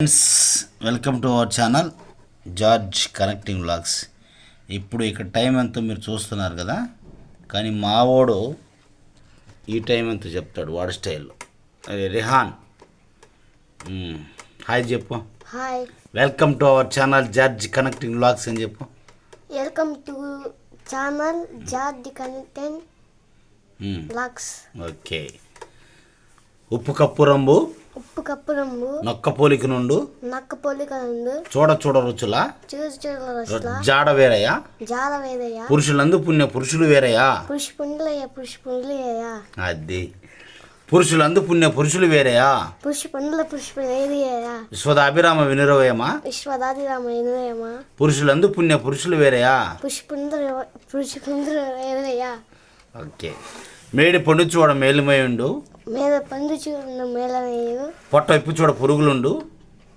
Friends welcome to our channel George connecting vlogs. ఇప్పుడు ఇక్కడ time ఎంతో మీరు చూస్తున్నారు కదా కానీ మావోడు ఈ టైం ఎంతో చెప్తాడు వాడి స్టైల్లో. అదే రిహాన్. హాయ్ చెప్పు. Hi. Welcome to our channel George connecting vlogs అని చెప్పు. Welcome to channel George the content hmm. Blogs okay. ఉప్పు కప్పు రంబు. కప్పు రంగు. నొక్క పోలిక నుండు. నక్క పోలిక రంగు చూడ చూడ రుచుల? చూసి చూడ జాడ వేరయ్యా జాల వేదయ్య పురుషులందు పుణ్య పురుషులు వేరయ్యా పురుష పుండ్లయ్య పురుష పుండ్లయ్య అది. పురుషులందు పుణ్య పురుషులు వేరయా? పురుష పండ్ల పురుష వేదయ్య విశ్వద అభిరామ వినురవయమా విశ్వదాది రామ ఎనురయమ పురుషులందు పుణ్య పురుషులు వేరయా? పురుష పుండ్ర పురుష పుండ్ర వేదయ్య ఓకే. మేడి పండు చూడ మేలుమయుండు మీద పండు చూడు మేలనయ్యు పొట్ట ఇప్పు చూడ పురుగులుండు.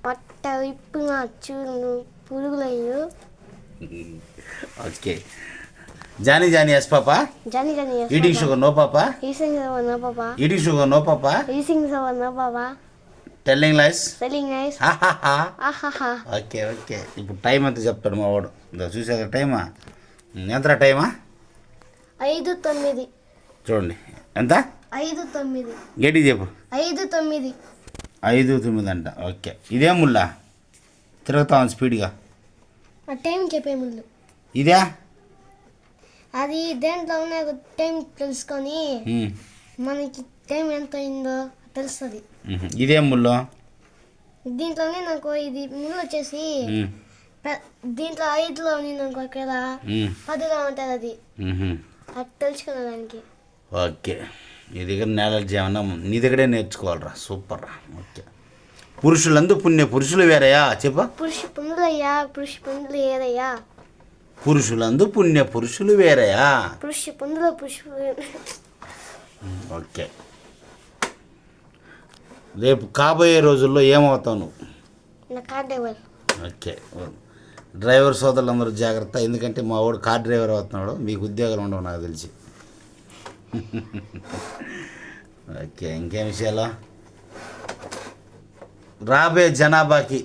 పట్ట ఇప్పున చూడు పురుగులయ్యు. Okay. Johnny Johnny yes papa? Eating Johnny Johnny sugar no papa? Easing సవన papa eating sugar no papa? Easing సవన బాబా టెల్లింగ్ లైస్ నైస్ ఆహాహా. Okay okay. ఇప్పుడు టైం ఎంత చెప్తాడు మా వాడు? చూసాక టైమా? ఎంత టైమా? ఐదు తొమ్మిది. చూడండి. ఎంత? ఐదు తొమ్మిది. గట్టి చెప్పు. ఐదు తొమ్మిది. ఐదు తొమ్మిది అంట. ఓకే. ఇదే ముల్లా? తిరుగుతా స్పీడ్గా. ఆ టైం చెప్పే ముందు ఇదే? అది దేంట్లో ఉన్న టైం తెలుసుకొని మనకి టైం ఎంత అయిందో తెలుస్తుంది. ఇదే ముల్లో? దీంట్లోనే నాకు ఇది ముందు వచ్చేసి దీంట్లో ఐదులో ఉంది నాకు ఇక్కడ ఉమ్, పదిలో ఉంటుంది అది. అది తెలుసుకునేదానికి ఓకే. నీ దగ్గర నాలెడ్జ్ ఏమన్నా నీ దగ్గరే నేర్చుకోవాలరా. సూపర్ రా ఓకే. పురుషులందు పుణ్య పురుషులు వేరయా చెప్ప. పురుష పుండ్లయ్యా పురుష పుండ్లు ఏదయ్యా పురుషులందు పుణ్య పురుషులు వేరయా పురుష పురుష ఓకే. రేపు కాబోయే రోజుల్లో ఏమవుతావు నువ్వు? నా కార్ డ్రైవర్. ఓకే. డ్రైవర్ సోదరులందరూ జాగ్రత్త. ఎందుకంటే మా వాడు కార్ డ్రైవర్ అవుతున్నాడు. మీకు ఉద్యోగాలు ఉండవు నాకు తెలిసి. ఓకే ఇంకేం విషయాలు? రాబోయే జనాభాకి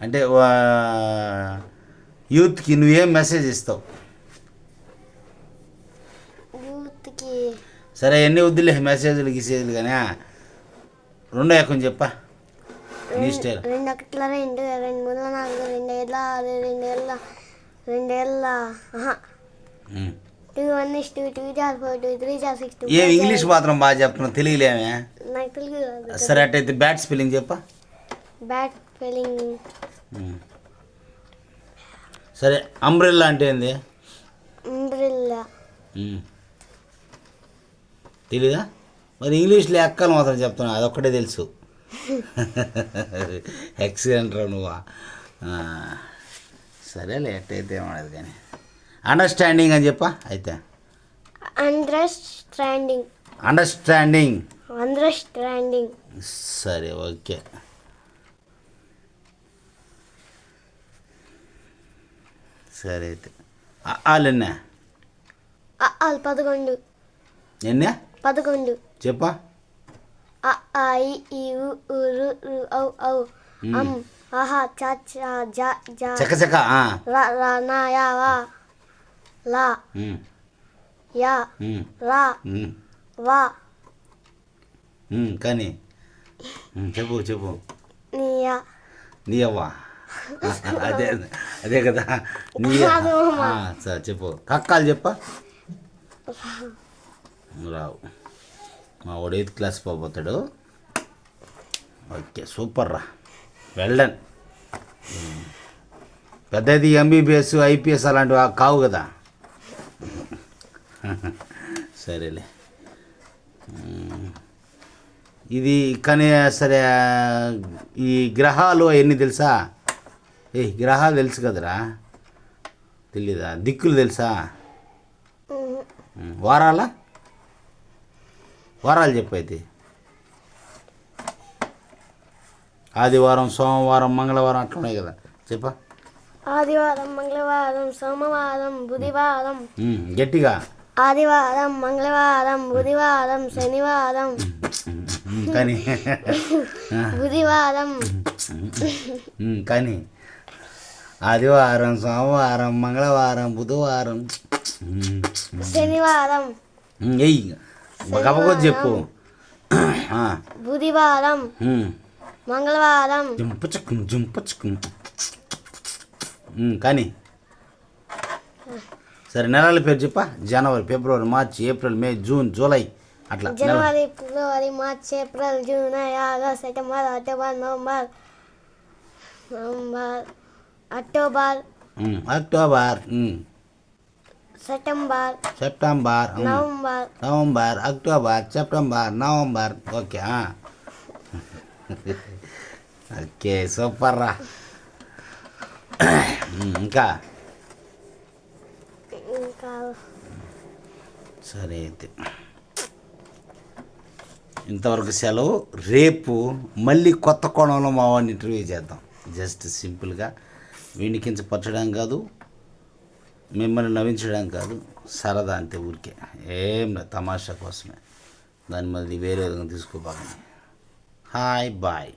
అంటే యూత్కి నువ్వేం మెసేజ్ ఇస్తావు? సరే ఎన్ని వద్దులే మెసేజ్లు గిసేజ్లు కానీ రెండో ఎక్కం చెప్పా నీ స్టైల్. రెండు ఒకట్ల రెండు రెండు మూడు నాలుగు రెండు ఏళ్ళ ఆరు రెండు ఏళ్ళ రెండు ఏళ్ళ ఉమ్. Two one is two two are four two three are six two ఏం ఇంగ్లీష్ మాత్రం బాగా చెప్తున్నావు తెలుగులేమే నాకు తెలుగు రాదు. సరే అట్టయితే బ్యాట్ స్పెల్లింగ్ చెప్పా. Bat um. సరే అంబ్రెల్లా అంటే ఏంది? అంబ్రిల్లా. తెలీదా? మరి ఇంగ్లీష్లో ఎక్కలు మాత్రం చెప్తున్నా అదొక్కటే తెలుసు. ఎక్సలెంట్ రా నువ్వా. సరేలే ఎట్టయితే ఏమన్నది కానీ. అండర్స్టాండింగ్ అని చెప్పా? అయితే. అండర్స్టాండింగ్ అండర్స్టాండింగ్ అండర్స్టాండింగ్ సరే ఓకే. సరే అయితే. వాళ్ళెన్నా ఆల్ పదకొండు. ఎన్నా? పదకొండు. చెప్పా. అ ఆ ఇ ఈ ఉ ఊ రు రు ఔ ఔ. అం ఆహా చా చా జా జా. చక్క ఆ. రా రా నా యా వా. లా. యా. రా వా. కానీ. చెప్పు చెప్పు. నీ యా నీ అవ్వా అదే అదే కదా. నీ సరే చెప్పు. కక్కాలు చెప్పా. రావు. మా వాడు ఎయిత్ క్లాస్ పోతాడు ఓకే సూపర్ రా. వెళ్ళన్ పెద్దది ఎంబీబీఎస్ ఐపీఎస్ అలాంటివి కావు కదా. సరేలే. ఇది కానీ సరే ఈ గ్రహాలు అవన్నీ తెలుసా? ఏ గ్రహాలు తెలుసు కదరా? తెలీదా? దిక్కులు తెలుసా? వారాలా? వారాలు చెప్పు అయితే. ఆదివారం సోమవారం మంగళవారం అట్లా ఉన్నాయి కదా. చెప్పా. ఆదివారం మంగళవారం సోమవారం బుధవారం. గట్టిగా. ఆదివారం మంగళవారం బుధవారం శనివారం ఉమ్, కానీ బుధవారం ఉమ్, కానీ ఆదివారం సోమవారం మంగళవారం బుధవారం ఉమ్, శనివారం ఉమ్, ఎయ్ గబగొద్దు చెప్పు ఆ, బుధవారం ఉమ్. మంగళవారం జంపచకం జంపచకం ఉమ్, కానీ సరే నెలల పేరు చెప్పా. January February March April May June July. అట్లా January February March April June August September October November November October October September September November. November October September November. Okay. Okay super రా ఇంకా. సరే అయితే. ఇంతవరకు సెలవు. రేపు మళ్ళీ కొత్త కోణంలో మా వాడిని ఇంటర్వ్యూ చేద్దాం. జస్ట్ సింపుల్గా వీడిని కించపరచడం కాదు మిమ్మల్ని నవ్వించడం కాదు. సరదా అంతే ఊరికే. ఏం లేదు తమాషా కోసమే. దాని మళ్ళీ వేరే విధంగా తీసుకోబాకండి హాయ్ బాయ్